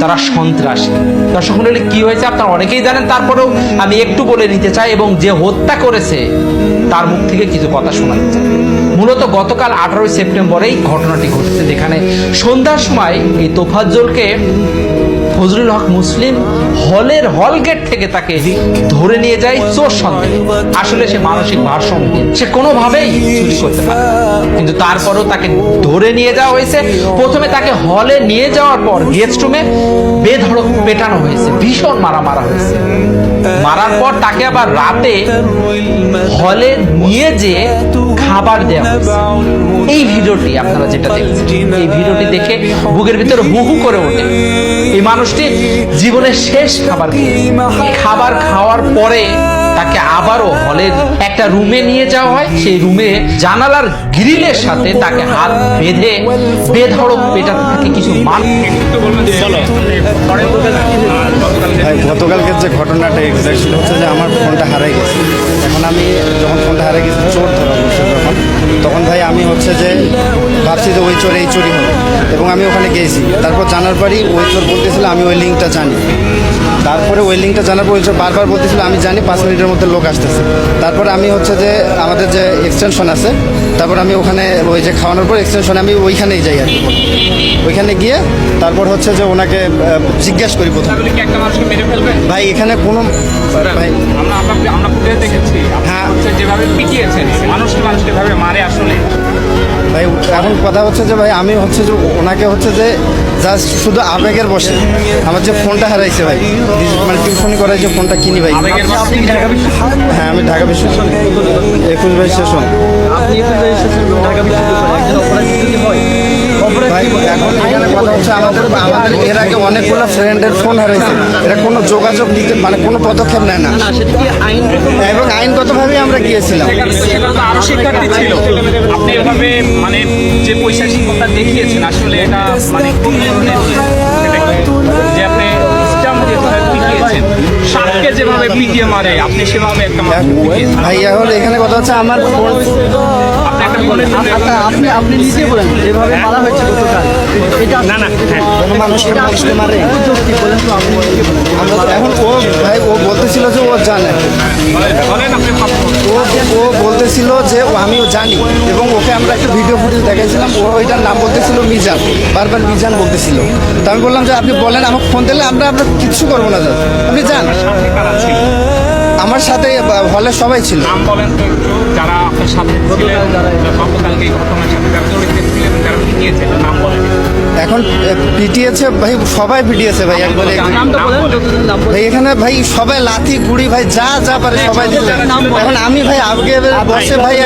তারা সন্ত্রাসী। দর্শক মন্ডলী কি হয়েছে আপনারা অনেকেই জানেন, তারপরেও আমি একটু বলে নিতে চাই এবং যে হত্যা করেছে, তার মুখ থেকে কিছু কথা চাই মূলত গতকাল আঠারোই সেপ্টেম্বরেই ঘটনাটি ঘটেছে, যেখানে সন্ধ্যার সময় এই তোফাজ্জলকে ফজলুল হক মুসলিম হলের হল গেট থেকে তাকে ধরে নিয়ে যায় চোর সন্দেহে। আসলে সে মানসিক ভারসাম্যহীন সে কোনোভাবেই চুরি করতে পারে কিন্তু তারপরেও তাকে ধরে নিয়ে যাওয়া হয়েছে। প্রথমে তাকে হলে নিয়ে যাওয়ার পর গেস্ট রুমে বেধড়ক পেটানো হয়েছে। ভীষণ মারা মারা হয়েছে। মারার পর তাকে আবার রাতে হলে নিয়ে যেয়ে খাবার দেওয়া এই ভিডিওটি আপনারা যেটা দেখছেন, এই ভিডিওটি দেখে বুকের ভিতরে হু হু করে ওঠে। এই মানুষটি জীবনের শেষ খাবার খাবার খাওয়ার পরে তাকে আবারও হলের একটা রুমে নিয়ে যাওয়া হয়। সেই রুমে জানালার গ্রিলের সাথে তাকে হাত বেঁধে বেধড়ক পেটাতে থাকে কিছু মান ভাই, গতকালকের যে ঘটনাটা এক্স্যাক্টলি হচ্ছে যে আমার ফোনটা হারাই গেছে। এখন আমি যখন ফোনটা হারাই গেছে, চোর ধরা যখন। তখন ভাই আমি হচ্ছে যে ভাবছি যে ওই চোর এই চুরি হবে। এবং আমি ওখানে গিয়েছি তারপর জানার পরই ওই চোর বলতেছিল আমি ওই লিঙ্কটা জানি। তারপরে ওই লিঙ্কটা জানার পর ওই চোর বারবার বলতেছিল আমি জানি পাঁচ মিনিটের মধ্যে লোক আসতেছে। তারপরে আমি হচ্ছে যে আমাদের যে এক্সটেনশন আছে তারপর আমি ওখানে ওই যে খাওয়ানোর পর এক্সটেনশনে আমি ওইখানেই যাই আর কি। ওইখানে গিয়ে তারপর হচ্ছে যে ওনাকে জিজ্ঞেস করি প্রথমে। ভাই এখানে কোনো ভাই আমরা দেখেছি। হ্যাঁ। যেভাবে পিটিয়েছেন মানুষকে মানুষকে ভাবে মারে আসলে ভাই এখন কথা হচ্ছে যে ভাই আমি হচ্ছে যে ওনাকে হচ্ছে যে জাস্ট শুধু আবেগের বসে আমার যে ফোনটা হারাইছে ভাই মানে টিউশনি করাই যে ফোনটা কিনি ভাই। হ্যাঁ আমি ঢাকা বিশ্ববিদ্যালয়। একুশ ভাই সেশন ভাই এখন এখানে কথা হচ্ছে আমাদের আমাদের এর আগে অনেকগুলো ফ্রেন্ডের ফোন হারাইছে। এরা কোনো যোগাযোগ দিতে মানে কোনো পদক্ষেপ নেয় না। এবং আইনগতভাবেই আমরা গিয়েছিলাম। আপনি মানে কোন ধরনের যে আপনি ইসলাম যেভাবে পিটিয়েছেন সাপকে যেভাবে পিটিয়ে মারে আপনি সেভাবে একটা ভাই এখন এখানে কথা হচ্ছে আমার আপনি আচ্ছা আপনি আপনি নিজে বলেন যেভাবে মারা হয়েছে গতকাল এটা না না হ্যাঁ। কোনো মানুষকে মানুষকে মারে। বলেন তো আপনি আমরা এখন ও ভাই ও বলতেছিল যে ও জানে। বলেন আপনি। ও ও বলতেছিল যে আমিও জানি এবং ওকে আমরা একটা ভিডিও ফুটেজ দেখাইছিলাম। ও ওইটার নাম বলতেছিল মিজান। বারবার মিজান বলতেছিল। তো আমি বললাম যে, আপনি বলেন আমাকে ফোন দিলে আমরা আমরা কিচ্ছু করব না আপনি যান। আমার সাথে হলে সবাই ছিল। যারা ঘটনার সাথে জড়িত ছিলেন, যারা নাম বলেন। এখন পিটিয়েছে ভাই সবাই পিটিয়েছে ভাই একবারে ভাই এখানে ভাই সবাই লাথি গুড়ি ভাই যা যা পারে সবাই দিচ্ছে এখন আমি ভাই আগে বসে ভাই